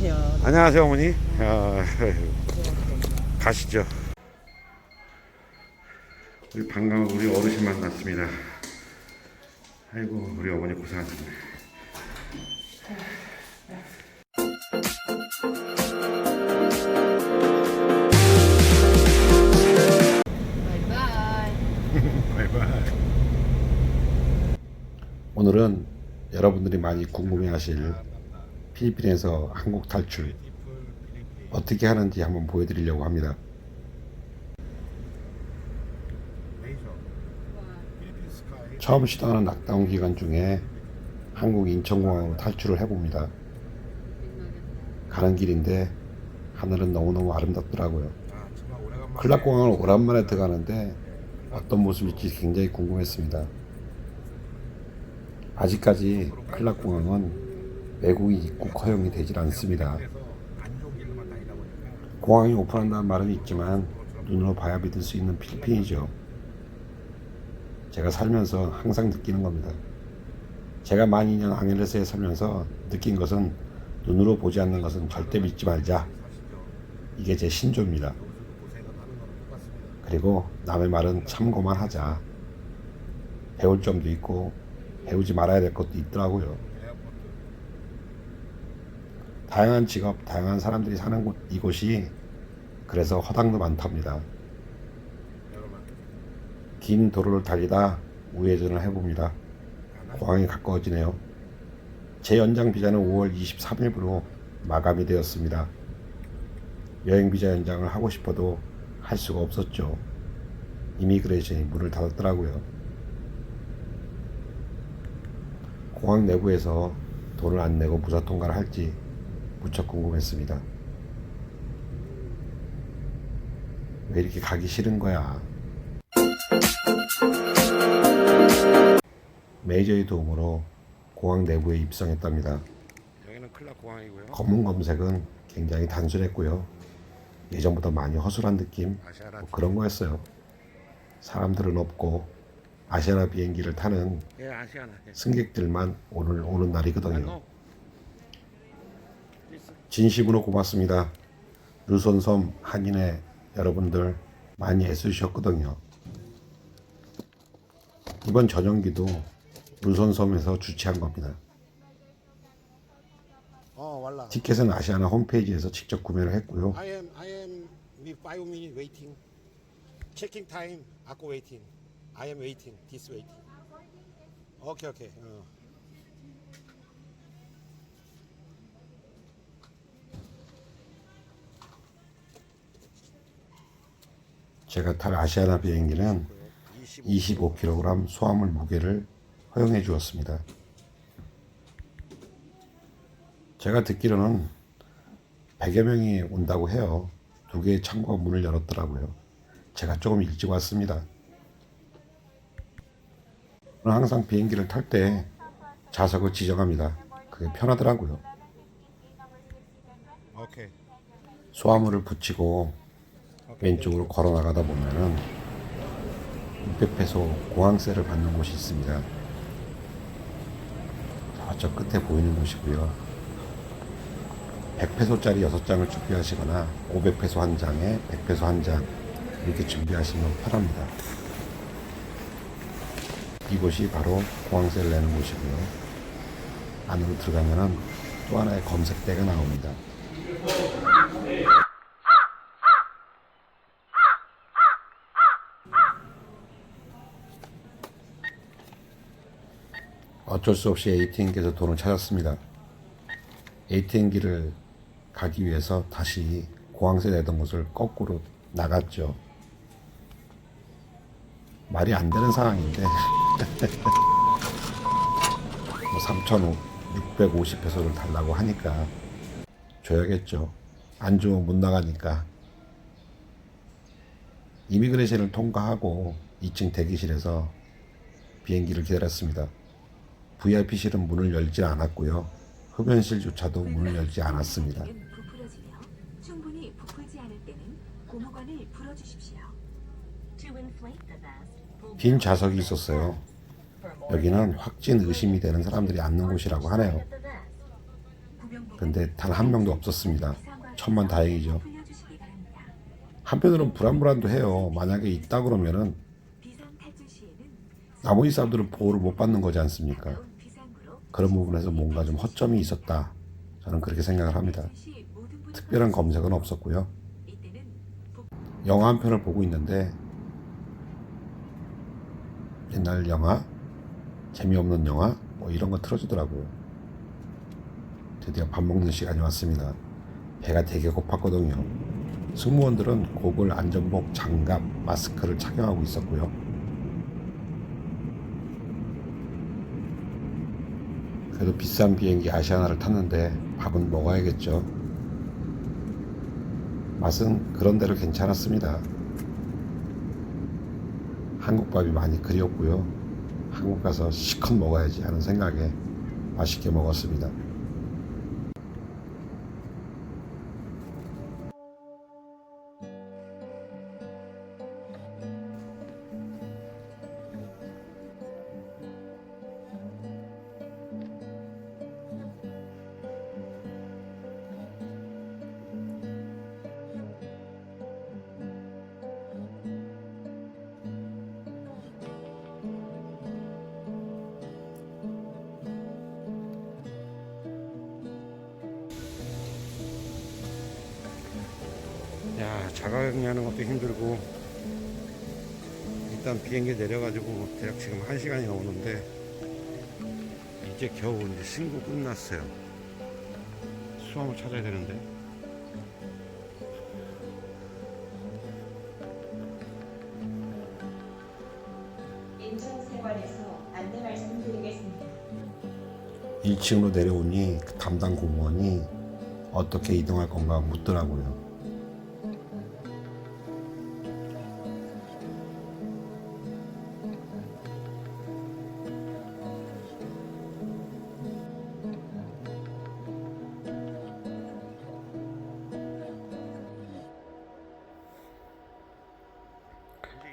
안녕하세요. 안녕하세요 어머니. 아, 가시죠. 우리 반가운 우리 어르신 만났습니다. 아이고 우리 어머니 고생하셨네. 바이바이. 오늘은 여러분들이 많이 궁금해하실 필리핀에서 한국 탈출 어떻게 하는지 한번 보여드리려고 합니다. 처음 시도하는 낙다운 기간 중에 한국 인천공항으로 탈출을 해봅니다. 가는 길인데 하늘은 너무너무 아름답더라고요. 클락공항을 오랜만에 들어가는데 어떤 모습일지 굉장히 궁금했습니다. 아직까지 클락공항은 외국인 입국 허용이 되질 않습니다. 공항이 오픈한다는 말은 있지만 눈으로 봐야 믿을 수 있는 필리핀이죠. 제가 살면서 항상 느끼는 겁니다. 제가 만 2년 앙헬레스에 살면서 느낀 것은 눈으로 보지 않는 것은 절대 믿지 말자. 이게 제 신조입니다. 그리고 남의 말은 참고만 하자. 배울 점도 있고 배우지 말아야 될 것도 있더라고요. 다양한 직업, 다양한 사람들이 사는 곳 이곳이 그래서 허당도 많답니다. 긴 도로를 달리다 우회전을 해봅니다. 공항이 가까워지네요. 제 연장 비자는 5월 23일부로 마감이 되었습니다. 여행 비자 연장을 하고 싶어도 할 수가 없었죠. 이미그레이션이 문을 닫았더라고요. 공항 내부에서 돈을 안 내고 무사 통과를 할지 무척 궁금했습니다. 왜 이렇게 가기 싫은 거야? 메이저의 도움으로 공항 내부에 입성했답니다. 여기는 클락 공항이고요. 검문 검색은 굉장히 단순했고요. 예전보다 많이 허술한 느낌 뭐 그런 거였어요. 사람들은 없고 아시아나 비행기를 타는 예 아시아나. 예. 승객들만 오늘 오는 날이거든요. 진심으로 고맙습니다. 루손섬 한인회 여러분들 많이 애쓰셨거든요. 이번 전용기도 루손섬에서 주최한 겁니다. Oh. 티켓은 아시아나 홈페이지에서 직접 구매를 했고요. I am, I am with five minutes waiting. Checking time, ako waiting. I am waiting, this waiting. Okay, okay. Uh, 제가 탈 아시아나 비행기는 25kg 수화물 무게를 허용해 주었습니다. 제가 듣기로는 100여 명이 온다고 해요. 두 개의 창고가 문을 열었더라고요. 제가 조금 일찍 왔습니다. 항상 비행기를 탈 때 좌석을 지정합니다. 그게 편하더라고요. 소화물을 붙이고 왼쪽으로 걸어 나가다 보면은 600페소 공항세를 받는 곳이 있습니다. 저쪽 끝에 보이는 곳이고요. 100페소짜리 6장을 준비하시거나 500페소 한 장에 100페소 한 장 이렇게 준비하시면 편합니다. 이곳이 바로 공항세를 내는 곳이고요. 안으로 들어가면은 또 하나의 검색대가 나옵니다. 어쩔 수 없이 ATM기에서 돈을 찾았습니다. ATM기를 가기 위해서 다시 공항세 내던 곳을 거꾸로 나갔죠. 말이 안 되는 상황인데 뭐 3,650페소를 달라고 하니까 줘야겠죠. 안 주면 못 나가니까 이미그레이션을 통과하고 2층 대기실에서 비행기를 기다렸습니다. VIP실은 문을 열지 않았고요. 흡연실조차도 문을 열지 않았습니다. 부풀어지며 충분히 부풀지 않을 때는 고무관을 풀어주십시오. 빈 좌석이 있었어요. 여기는 확진 의심이 되는 사람들이 앉는 곳이라고 하네요. 근데 단 한 명도 없었습니다. 천만 다행이죠. 한편으로는 불안불안도 해요. 만약에 있다 그러면은 나머지 사람들은 보호를 못 받는 거지 않습니까? 그런 부분에서 뭔가 좀 허점이 있었다. 저는 그렇게 생각을 합니다. 특별한 검색은 없었고요. 영화 한 편을 보고 있는데 옛날 영화, 재미없는 영화 뭐 이런 거 틀어주더라고요. 드디어 밥 먹는 시간이 왔습니다. 배가 되게 고팠거든요. 승무원들은 고글 안전복, 장갑, 마스크를 착용하고 있었고요. 그래도 비싼 비행기 아시아나를 탔는데 밥은 먹어야겠죠. 맛은 그런대로 괜찮았습니다. 한국밥이 많이 그리웠고요. 한국 가서 시컷 먹어야지 하는 생각에 맛있게 먹었습니다. 자가격리하는 것도 힘들고 일단 비행기 내려가지고 대략 지금 1시간이 넘었는데 이제 겨우 이제 신고 끝났어요 수험을 찾아야 되는데 인천생활에서 안내 말씀드리겠습니다. 1층으로 내려오니 그 담당 공무원이 어떻게 이동할 건가 묻더라고요.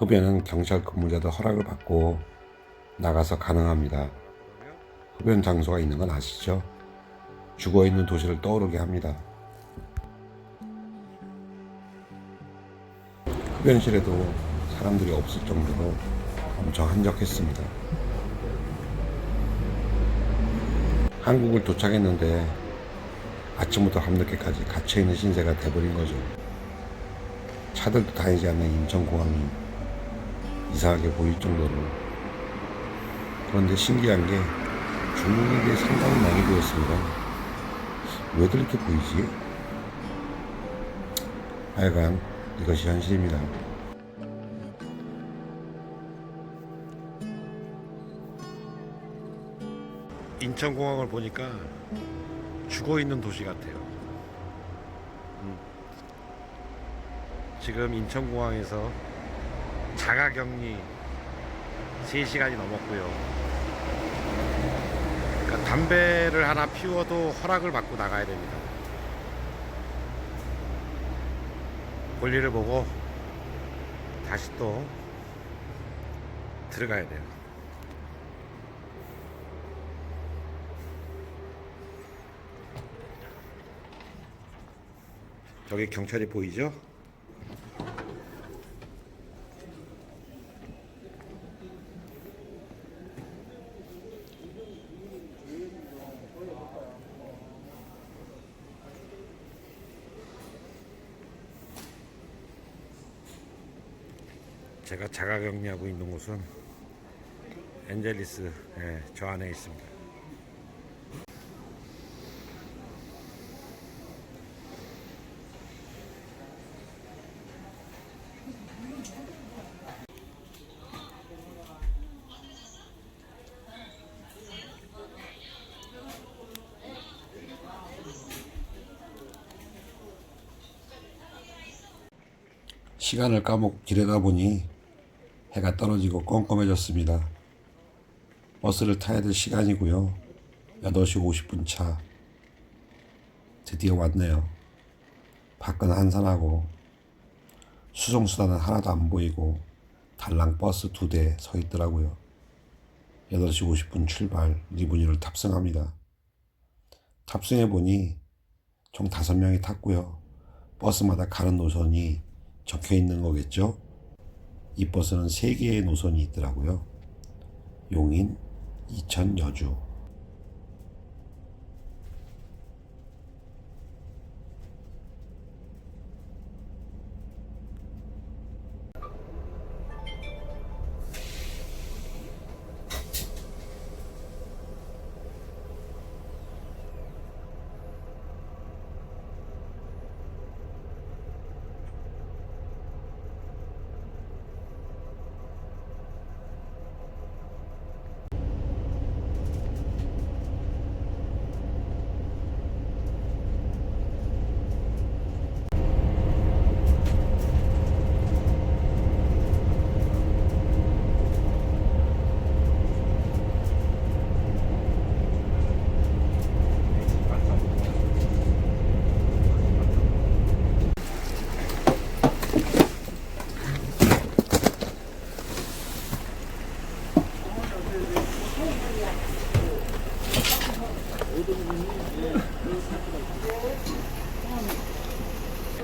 흡연은 경찰 근무자도 허락을 받고 나가서 가능합니다. 흡연 장소가 있는 건 아시죠? 죽어 있는 도시를 떠오르게 합니다. 흡연실에도 사람들이 없을 정도로 엄청 한적했습니다. 한국을 도착했는데 아침부터 밤늦게까지 갇혀있는 신세가 돼버린 거죠. 차들도 다니지 않는 인천공항이 이상하게 보일 정도로 그런데 신기한 게 중국인들이 상당히 많이 보였습니다. 왜들 이렇게 보이지? 하여간 이것이 현실입니다. 인천공항을 보니까 죽어있는 도시 같아요 음. 지금 인천공항에서 자가격리 3시간이 넘었고요. 그러니까 담배를 하나 피워도 허락을 받고 나가야 됩니다. 볼일을 보고 다시 또 들어가야 돼요. 저기 경찰이 보이죠? 제가 자가격리하고 있는 곳은 엔젤리스 예, 저 안에 있습니다. 시간을 까먹고 지르다 보니 해가 떨어지고 껌껌해졌습니다. 버스를 타야 될 시간이고요. 8시 50분 차. 드디어 왔네요. 밖은 한산하고 수송수단은 하나도 안 보이고 달랑 버스 두 대 서 있더라고요. 8시 50분 출발 리무진을 탑승합니다. 탑승해 보니 총 다섯 명이 탔고요. 버스마다 가는 노선이 적혀 있는 거겠죠? 이 버스는 세 개의 노선이 있더라고요. 용인, 이천, 여주.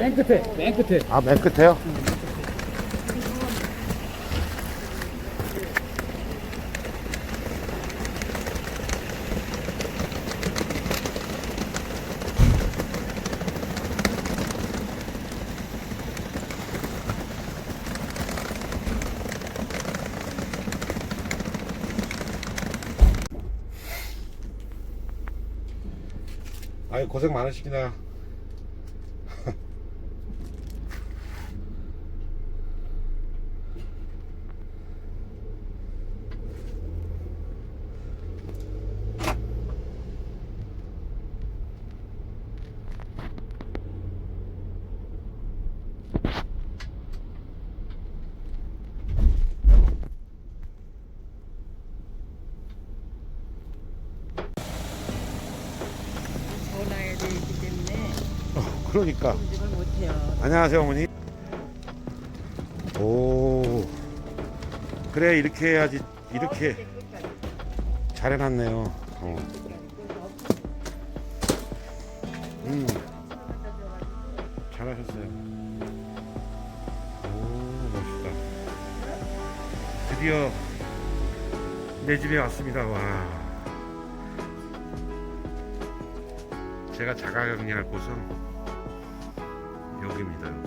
맨 끝에, 맨 끝에. 아, 맨 끝에요? 아이 고생 많으시구나. 전화해야 되기 때문에 그러니까. 못해요. 안녕하세요 어머니. 오. 그래 이렇게 해야지. 이렇게. 잘 해놨네요. 어. 음. 잘하셨어요. 오 멋있다. 드디어 내 집에 왔습니다. 와. 제가 자가격리할 곳은 여기입니다. 여기